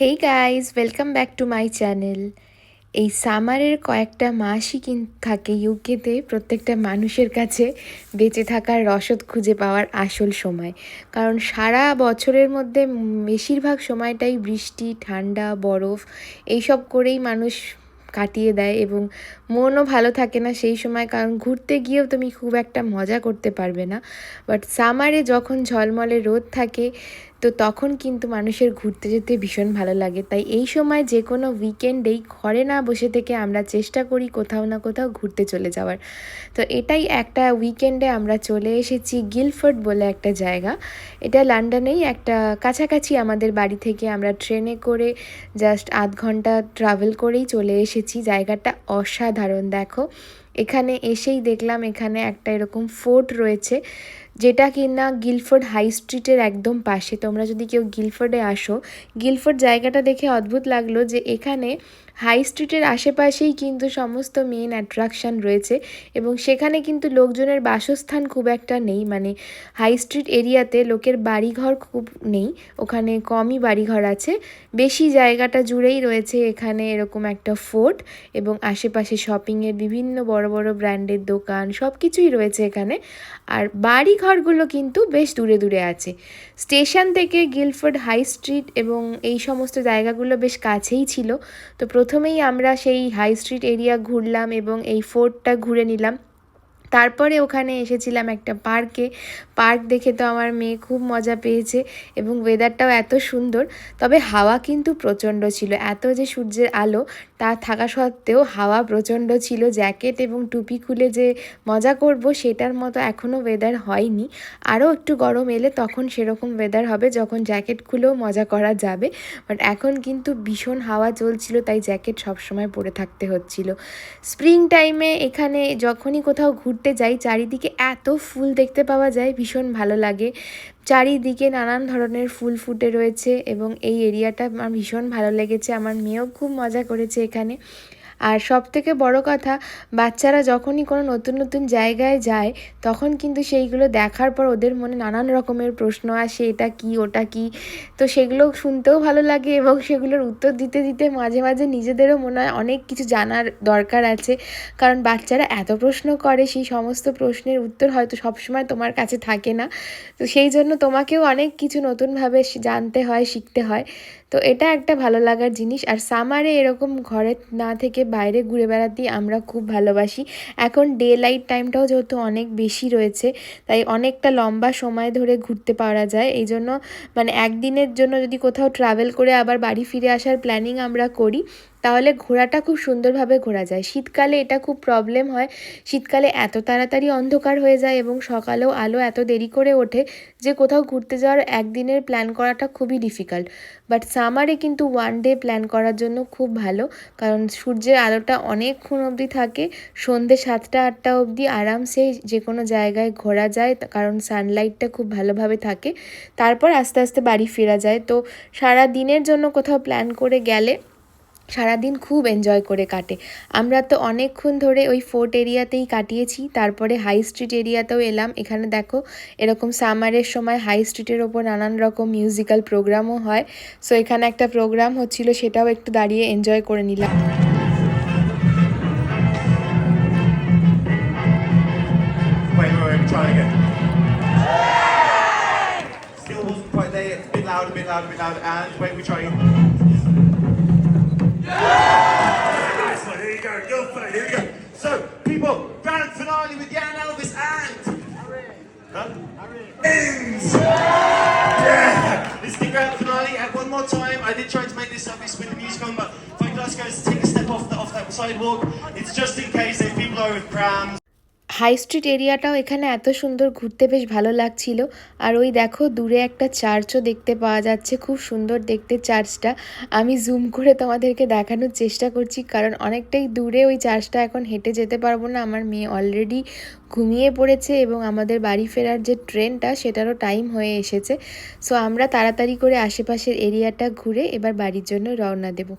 Hey guys welcome back to my channel এই সামারের কয়েকটা মাসই কিন্তু থাকে ইউকেতে প্রত্যেকটা মানুষের কাছে বেঁচে থাকার রসদ খুঁজে পাওয়ার আসল সময়। কারণ সারা বছরের মধ্যে বেশিরভাগ সময়টাই বৃষ্টি, ঠান্ডা, বরফ এইসব করেই মানুষ কাটিয়ে দেয় এবং মনও ভালো থাকে না সেই সময়। কারণ ঘুরতে গিয়েও তুমি খুব একটা মজা করতে পারবে না। বাট সামারে যখন ঝলমলে রোদ থাকে তো তখন কিন্তু মানুষের ঘুরতে যেতে ভীষণ ভালো লাগে। তাই এই সময় যে কোনো উইকেন্ডেই ঘরে না বসে থেকে আমরা চেষ্টা করি কোথাও না কোথাও ঘুরতে চলে যাওয়ার। তো এটাই একটা উইকেন্ডে আমরা চলে এসেছি গিলফোর্ড বলে একটা জায়গা। এটা লন্ডনেই একটা কাছাকাছি আমাদের বাড়ি থেকে আমরা ট্রেনে করে জাস্ট আধ ঘণ্টা ট্রাভেল করেই চলে এসেছি। জায়গাটা অসাধারণ, দেখো। এখানে এসেই দেখলাম এখানে একটা এরকম ফোর্ট রয়েছে। যেটা কিনা গিলফোর্ড হাই স্ট্রিটের একদম পাশে। তোমরা যদি কেউ গিলফোর্ডে আসো, গিলফোর্ড জায়গাটা দেখে অদ্ভুত লাগল যে এখানে হাই স্ট্রিটের আশেপাশেই কিন্তু সমস্ত মেন অ্যাট্রাকশান রয়েছে এবং সেখানে কিন্তু লোকজনের বাসস্থান খুব একটা নেই। মানে হাই স্ট্রিট এরিয়াতে লোকের বাড়িঘর খুব নেই, ওখানে কমই বাড়িঘর আছে। বেশি জায়গাটা জুড়েই রয়েছে এখানে এরকম একটা ফোর্ট এবং আশেপাশে শপিংয়ের বিভিন্ন বড় বড় ব্র্যান্ডের দোকান সব কিছুই রয়েছে এখানে। আর বাড়িঘরগুলো কিন্তু বেশ দূরে দূরে আছে। স্টেশন থেকে গিলফোর্ড হাই স্ট্রিট এবং এই সমস্ত জায়গাগুলো বেশ কাছেই ছিল। তো প্রথমেই আমরা সেই হাই স্ট্রিট এরিয়া ঘুরলাম এবং এই ফোর্টটা ঘুরে নিলাম। তারপরে ওখানে এসেছিলাম একটা পার্কে। পার্ক দেখে তো আমার মেয়ে খুব মজা পেয়েছে এবং ওয়েদারটাও এত সুন্দর, তবে হাওয়া কিন্তু প্রচণ্ড ছিল। এত যে সূর্যের আলো, তা থাকা সত্ত্বেও হাওয়া প্রচণ্ড ছিল। জ্যাকেট এবং টুপি খুলে যে মজা করব, সেটার মতো এখনও ওয়েদার হয়নি। আরও একটু গরম এলে তখন সেরকম ওয়েদার হবে, যখন জ্যাকেট খুলেও মজা করা যাবে। বাট এখন কিন্তু ভীষণ হাওয়া চলছিল, তাই জ্যাকেট সবসময় পরে থাকতে হচ্ছিল। স্প্রিং টাইমে এখানে যখনই কোথাও ঘুরতে যাই, চারিদিকে এত ফুল দেখতে পাওয়া যায়, ভীষণ ভালো লাগে। চারিদিকে নানান ধরনের ফুল ফুটে রয়েছে এবং এই এরিয়াটা আমার ভীষণ ভালো লেগেছে। আমার মেয়েও খুব মজা করেছে এখানে। আর সব থেকে বড় কথা, বাচ্চারা যখনই কোনো নতুন নতুন জায়গায় যায়, তখন কিন্তু সেইগুলো দেখার পর ওদের মনে নানান রকমের প্রশ্ন আসে, এটা কি, ওটা কি? তো সেগুলো শুনতেও ভালো লাগে এবং সেগুলোর উত্তর দিতে দিতে মাঝে মাঝে নিজেদেরও মনে হয় অনেক কিছু জানার দরকার আছে। কারণ বাচ্চারা এত প্রশ্ন করে, সেই সমস্ত প্রশ্নের উত্তর হয়তো সবসময় তোমার কাছে থাকে না। তো সেই জন্য তোমাকেও অনেক কিছু নতুনভাবে জানতে হয়, শিখতে হয়। তো এটা একটা ভালো লাগার জিনিস। আর সামারে এরকম ঘরে না থেকে বাইরে ঘুরে বেড়াতেই আমরা খুব ভালোবাসি। এখন ডে লাইট টাইমটাও যেহেতু অনেক বেশি রয়েছে, তাই অনেকটা লম্বা সময় ধরে ঘুরতে পারা যায়। এই জন্য মানে একদিনের জন্য যদি কোথাও ট্রাভেল করে আবার বাড়ি ফিরে আসার প্ল্যানিং আমরা করি তাহলে ঘোরাটা খুব সুন্দরভাবে ঘোরা যায়। শীতকালে এটা খুব প্রবলেম হয়। শীতকালে এত তাড়াতাড়ি অন্ধকার হয়ে যায় এবং সকালেও আলো এত দেরি করে ওঠে যে কোথাও ঘুরতে যাওয়ার একদিনের প্ল্যান করাটা খুবই ডিফিকাল্ট বাট সামারে কিন্তু ওয়ান ডে প্ল্যান করার জন্য খুব ভালো। কারণ সূর্যের আলোটা অনেকক্ষণ অবধি থাকে। সন্ধে সাতটা, আটটা অবধি আরামসে যে কোনো জায়গায় ঘোরা যায়। কারণ সানলাইটটা খুব ভালোভাবে থাকে। তারপর আস্তে আস্তে বাড়ি ফেরা যায়। তো সারা দিনের জন্য কোথাও প্ল্যান করে গেলে সারাদিন খুব এনজয় করে কাটে। আমরা তো অনেকক্ষণ ধরে ওই ফোর্ট এরিয়াতেই কাটিয়েছি তারপরে হাই স্ট্রিট এরিয়াতেও এলাম। এখানে দেখো এরকম সামারের সময় হাই স্ট্রিটের ওপর নানান রকম মিউজিক্যাল প্রোগ্রামও হয়। সো এখানে একটা প্রোগ্রাম হচ্ছিল সেটাও একটু দাঁড়িয়ে এনজয় করে নিলাম। Wait, we try. Grand finale, and one more time, I did try to make this obvious with the music on, but if I could ask guys to take a step off, the, off that sidewalk, it's just in case if people are with prams, high street এরিয়াটাও এখানে এত সুন্দর ঘুরতে বেশ ভালো লাগছিল। আর ওই দেখো, দূরে একটা চার্চও দেখতে পাওয়া যাচ্ছে, খুব সুন্দর দেখতে চার্চটা আমি জুম করে তোমাদেরকে দেখানোর চেষ্টা করছি, কারণ অনেকটাই দূরে ওই চার্চটা এখন হেঁটে যেতে পারব না। আমার মেয়ে অলরেডি ঘুমিয়ে পড়েছে এবং আমাদের বাড়ি ফেরার যে ট্রেনটা, সেটারও টাইম হয়ে এসেছে। সো আমরা তাড়াতাড়ি করে আশেপাশের এরিয়াটা ঘুরে এবার বাড়ির জন্য রওনা দেবো।